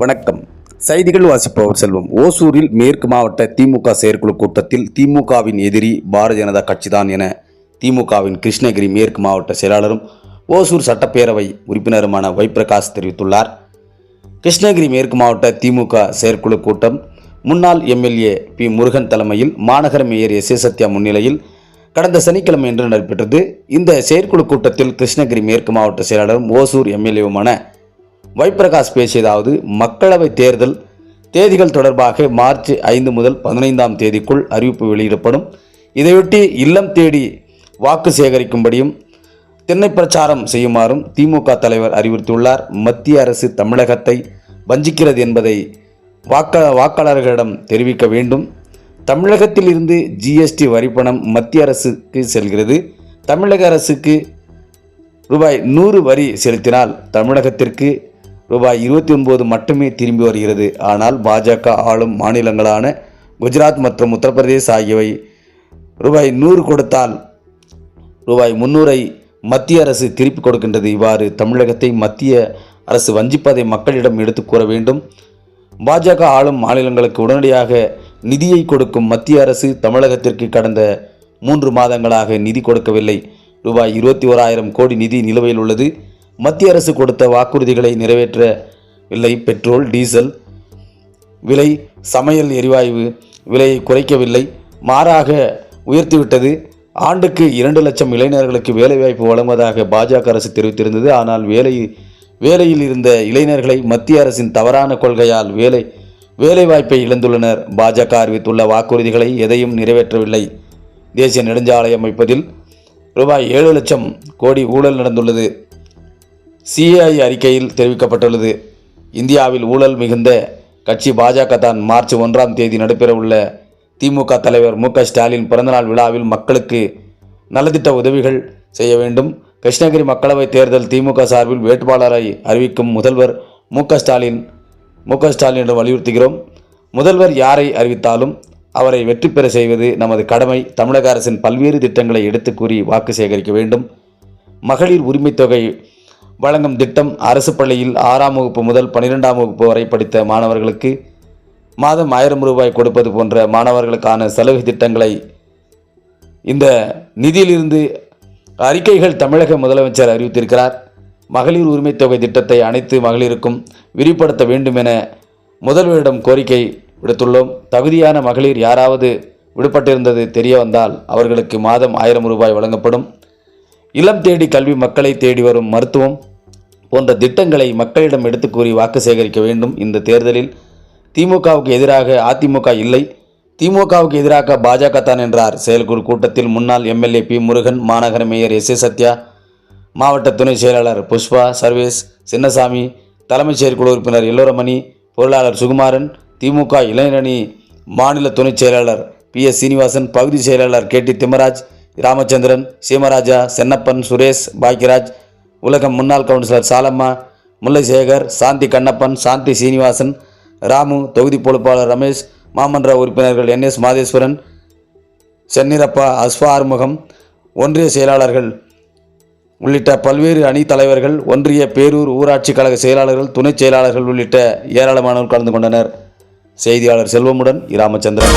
வணக்கம். செய்திகள் வாசிப்பவர் செல்வம். ஓசூரில் மேற்கு மாவட்ட திமுக செயற்குழு கூட்டத்தில் திமுகவின் எதிரி பாரதிய ஜனதா கட்சிதான் என திமுகவின் கிருஷ்ணகிரி மேற்கு மாவட்ட செயலாளரும் ஓசூர் சட்டப்பேரவை உறுப்பினருமான வைப்பிரகாஷ் தெரிவித்துள்ளார். கிருஷ்ணகிரி மேற்கு மாவட்ட திமுக செயற்குழு கூட்டம் முன்னாள் எம்எல்ஏ பி முருகன் தலைமையில் மாநகர மேயர் எஸ் ஏ சத்யா முன்னிலையில் கடந்த சனிக்கிழமை என்று நடைபெற்றது. இந்த செயற்குழு கூட்டத்தில் கிருஷ்ணகிரி மேற்கு மாவட்ட செயலாளரும் ஓசூர் எம்எல்ஏவுமான வைப்பிரகாஷ் பேசியதாவது மக்களவை தேர்தல் தேதிகள் தொடர்பாக மார்ச் ஐந்து முதல் பதினைந்தாம் தேதிக்குள் அறிவிப்பு வெளியிடப்படும். இதையொட்டி இல்லம் தேடி வாக்கு சேகரிக்கும்படியும் திண்ணை பிரச்சாரம் செய்யுமாறும் திமுக தலைவர் அறிவுறுத்தியுள்ளார். மத்திய அரசு தமிழகத்தை வஞ்சிக்கிறது என்பதை வாக்க வாக்காளர்களிடம் தெரிவிக்க வேண்டும். தமிழகத்தில் இருந்து ஜிஎஸ்டி வரிப்பணம் மத்திய அரசுக்கு செல்கிறது. தமிழக அரசுக்கு ரூபாய் நூறு வரி செலுத்தினால் தமிழகத்திற்கு ரூபாய் இருபத்தி ஒன்பது மட்டுமே திரும்பி வருகிறது. ஆனால் பாஜக ஆளும் மாநிலங்களான குஜராத் மற்றும் உத்தரப்பிரதேஷ் ஆகியவை ரூபாய் நூறு கொடுத்தால் ரூபாய் முன்னூறை மத்திய அரசு திருப்பி கொடுக்கின்றது. இவ்வாறு தமிழகத்தை மத்திய அரசு வஞ்சிப்பதை மக்களிடம் எடுத்து கூற வேண்டும். பாஜக ஆளும் மாநிலங்களுக்கு உடனடியாக நிதியை கொடுக்கும் மத்திய அரசு தமிழகத்திற்கு கடந்த மூன்று மாதங்களாக நிதி கொடுக்கவில்லை. ரூபாய் இருபத்தி ஓராயிரம் கோடி நிதி நிலுவையில் உள்ளது. மத்திய அரசு கொடுத்த வாக்குறுதிகளை நிறைவேற்றவில்லை. பெட்ரோல் டீசல் விலை சமையல் எரிவாயு விலையை குறைக்கவில்லை. மாறாக உயர்த்திவிட்டது. ஆண்டுக்கு இரண்டு லட்சம் இளைஞர்களுக்கு வேலைவாய்ப்பு வழங்குவதாக பாஜக அரசு தெரிவித்திருந்தது. ஆனால் வேலை வேலையில் இருந்த இளைஞர்களை மத்திய அரசின் தவறான கொள்கையால் வேலை வேலைவாய்ப்பை இழந்துள்ளனர். பாஜக அறிவித்துள்ள வாக்குறுதிகளை எதையும் நிறைவேற்றவில்லை. தேசிய நெடுஞ்சாலை அமைப்பதில் ரூபாய் ஏழு லட்சம் கோடி ஊழல் நடந்துள்ளது. சிஐ அறிக்கையில் தெரிவிக்கப்பட்டுள்ளது. இந்தியாவில் ஊழல் மிகுந்த கட்சி பாஜக தான் மார்ச் ஒன்றாம் தேதி நடைபெறவுள்ள திமுக தலைவர் மு க ஸ்டாலின் பிறந்தநாள் விழாவில் மக்களுக்கு நலத்திட்ட உதவிகள் செய்ய வேண்டும். கிருஷ்ணகிரி மக்களவைத் தேர்தல் திமுக சார்பில் வேட்பாளரை அறிவிக்கும் முதல்வர் மு க ஸ்டாலின் மு க ஸ்டாலினிடம் வலியுறுத்துகிறோம். முதல்வர் யாரை அறிவித்தாலும் அவரை வெற்றி பெற செய்வது நமது கடமை. தமிழக அரசின் பல்வேறு திட்டங்களை எடுத்து கூறி வாக்கு சேகரிக்க வேண்டும். மகளிர் உரிமைத் தொகை வழங்கும் திட்டம் அரசு பள்ளியில் ஆறாம் வகுப்பு முதல் பன்னிரெண்டாம் வகுப்பு வரை படித்த மாணவர்களுக்கு மாதம் ஆயிரம் ரூபாய் கொடுப்பது போன்ற மாணவர்களுக்கான சலுகை திட்டங்களை இந்த நிதியிலிருந்து அறிக்கைகள் தமிழக முதலமைச்சர் அறிவித்திருக்கிறார். மகளிர் உரிமைத் தொகை திட்டத்தை அனைத்து மகளிருக்கும் விரிவுபடுத்த வேண்டும் என முதல்வரிடம் கோரிக்கை விடுத்துள்ளோம். தகுதியான மகளிர் யாராவது விடுபட்டிருந்தது தெரிய வந்தால் அவர்களுக்கு மாதம் ஆயிரம் ரூபாய் வழங்கப்படும். இளம் தேடி கல்வி மக்களை தேடி வரும் மருத்துவம் போன்ற திட்டங்களை மக்களிடம் எடுத்து கூறி வாக்கு சேகரிக்க வேண்டும். இந்த தேர்தலில் திமுகவுக்கு எதிராக அதிமுக இல்லை. திமுகவுக்கு எதிராக பாஜக தான் என்றார். செயற்குழு கூட்டத்தில் முன்னாள் எம்எல்ஏ பி முருகன் மாநகர மேயர் எஸ் ஏ சத்யா மாவட்ட துணை செயலாளர் புஷ்பா சர்வேஸ் சின்னசாமி தலைமைச் செயற்குழு உறுப்பினர் எல்லோரமணி பொருளாளர் சுகுமாரன் திமுக இளைஞரணி மாநில துணைச் செயலாளர் பி எஸ் சீனிவாசன் பகுதி செயலாளர் கே டி திம்மராஜ் ராமச்சந்திரன் சீமராஜா சென்னப்பன் சுரேஷ் பாக்யராஜ் உலகம் முன்னாள் கவுன்சிலர் சாலம்மா முல்லைசேகர் சாந்தி கண்ணப்பன் சாந்தி சீனிவாசன் ராமு தொகுதி பொறுப்பாளர் ரமேஷ் மாமன்ற உறுப்பினர்கள் என் எஸ் மாதேஸ்வரன் சென்னிரப்பா அஸ்வா ஆறுமுகம் ஒன்றிய செயலாளர்கள் உள்ளிட்ட பல்வேறு அணி தலைவர்கள் ஒன்றிய பேரூர் ஊராட்சி கழக செயலாளர்கள் துணைச் செயலாளர்கள் உள்ளிட்ட ஏராளமானோர் கலந்து கொண்டனர். செய்தியாளர் செல்வமுடன் இராமச்சந்திரன்.